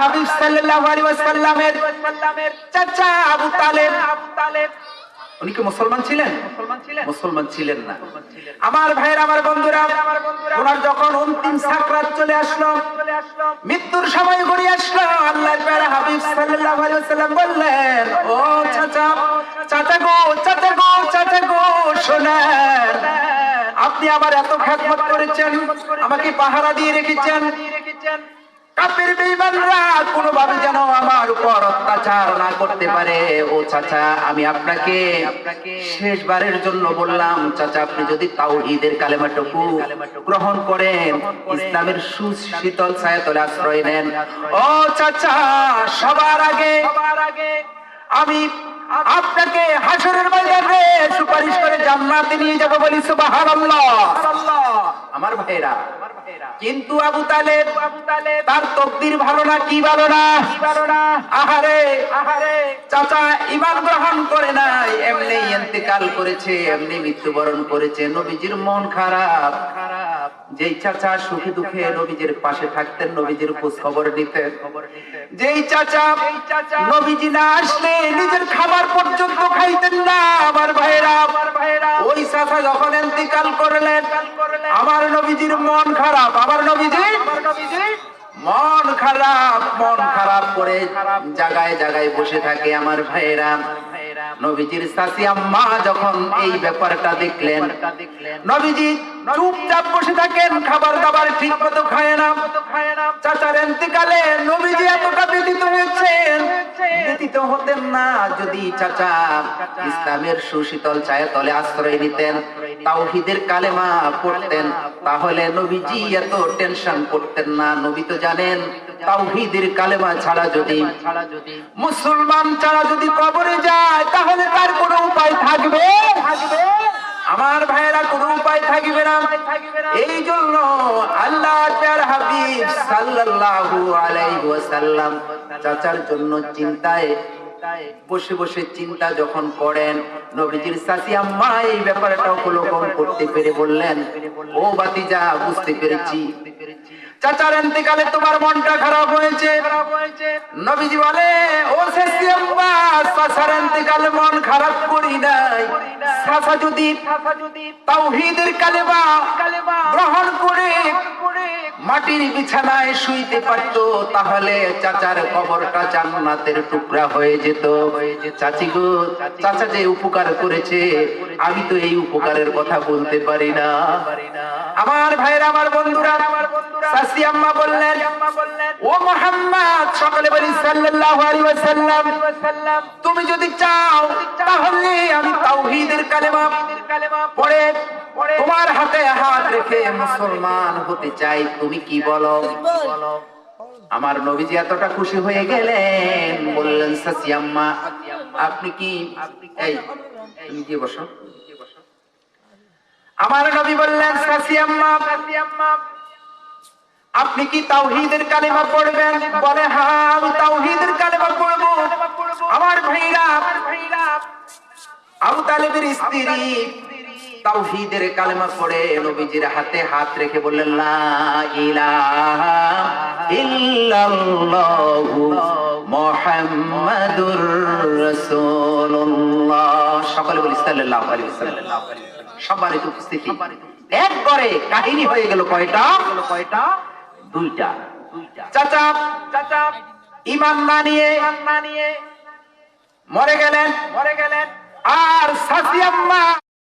হাবিব সাল্লাল্লাহু আলাইহি ওয়াসাল্লামের চাচা আবু তালেব। উনি কি মুসলমান ছিলেন? মুসলমান ছিলেন না। আমার আমার বন্ধুরা, ওনার যখন অন্তিম সাকরাত চলে আসলো, মৃত্যুর সময় গড়িয়ে আসলো, আল্লাহর প্যারা হাবিব সাল্লাল্লাহু আলাইহি ওয়াসাল্লাম বললেন, ও চাচা চাচা গো চাচা গো চাচা গো, শোনেন, আপনি আমার এত খেদমত করেছেন, আমাকে পাহারা দিয়ে রেখেছেন কাপের বেঈমানরা কোনোভাবে যেন আমার উপর অত্যাচার না করতে পারে। ও চাচা, আমি আপনাকে শেষবারের জন্য বললাম, চাচা, আপনি যদি তাওহীদের কালেমাটুকু গ্রহণ করেন, ইসলামের সুশীতল ছায়াতলে আশ্রয় নেন। ও চাচা, সবার আগে আমি আপনাকে হাসরের ময়দানে সুপারিশ করে জান্নাতে নিয়ে যাব বলি সুবহানাল্লাহ। আমার ভাইরা কিন্তু আবু তালেব, তার তকদির ভালো না, কি ভালো না? আহারে আহারে, চাচা ইমান গ্রহণ করে নাই, এমনি ইন্তেকাল করেছে, এমনি মৃত্যুবরণ করেছে, নবীজির মন খারাপ। খারাপ যেই চাচা সুখে দুঃখে নবীজির পাশে থাকতেন, নবীজির খোঁজ খবর নিতেন। যেই চাচা নবীজি না আসলে নিজের খাবার পর্যন্ত খাইতেন না, আমার ভাইরা আমার ভাইরা ওই চাচা যখন ইন্তেকাল করলেন, আমার নবীজির মন খারাপ, আবার নবীজি মন খারাপ মন খারাপ করে জায়গায় জায়গায় বসে থাকে আমার ভাইয়েরা। নবীজির সাসি আম্মা যখন এই ব্যাপারটা দেখলেন, নবীজি চুপচাপ বসে থাকেন খাবার দাবার ঠিক মতো খায় না। চাচার এন্তেকালে নবীজি এতটা ব্যতীত হয়েছেন। ব্যতীত হতেন না, যদি চাচা ইসলামের সুশীতল ছায়া তলে আশ্রয় নিতেন, তাওহীদের কালেমা পড়তেন, তাহলে নবীজি এত টেনশন করতেন না। নবী তো জানেন, তাওহীদের কালেমা ছাড়া যদি মুসলমান ছাড়া যদি কবরে যায়, তাহলে তার কোনো উপায় থাকবে? আমার ভাইয়েরা, কোনো উপায় থাকবে না। এই জন্য আল্লাহ তার হাবিব সাল্লাল্লাহু আলাইহি ওয়াসাল্লাম চাচার জন্য চিন্তায় বসে বসে চিন্তা যখন করেন, নবীজির সাসি আম্মা এই ব্যাপারটা অবলোকন করতে পেরে বললেন, ও বাতিজা বুঝতে পেরেছি। চাচার এন্তেকালে তোমার মনটা খারাপ হয়েছে। নবীজি বলে ও শেষি আম্মা চাচার এন্তেকালে মন খারাপ করি নাই। চাচা যদি তাওহীদের কালেমা গ্রহণ করে মাটির বিছানায় শুইতে পারত, তাহলে চাচার কবরটা জান্নাতের টুকরা হয়ে যেত। চাচি গো, চাচা যে উপকার করেছে, আমি তো এই উপকারের কথা বলতে পারি না। আমার ভাইয়ের, আমার বন্ধুরা আমার চাচি আম্মা বললেন, ও মোহাম্মদ, সকলে বলি সাল্লাল্লাহু আলাইহি ওয়াসাল্লাম, তুমি যদি চাও, তাহলে আমি তাওহীদের কালেমা পড়ে, তোমার হাতে রেখে মুসলমান হতে চাই তুমি কি বলো? আমার নবীজি এতটা খুশি হয়ে গেলেন বললেন সাসি আম্মা আপনি কি এই তুমি কি বসো। আমার নবী বললেন সাসি আম্মা আপনি কি তাওহীদের কালেমা পড়বেন? বলে হ্যাঁ আমি তাওহীদের কালেমা পড়ব। আমার ভাইরা আবু তালেবের স্ত্রী তাওহীদের কালেমা পড়ে নবীজির হাতে হাত রেখে বললেন, লা ইলাহা মুহাম্মাদুর রাসূলুল্লাহ। সকলে বলি, সাল্লাল্লাহু আলাইহি ওয়াসাল্লাম। সম্মানিত উপস্থিতি এক করে কাহিনী হয়ে গেল কয়টা? কয়টা দুইটা। চাচা চাচা, ইমান না নিয়ে মরে গেলেন। মরে গেলেন আর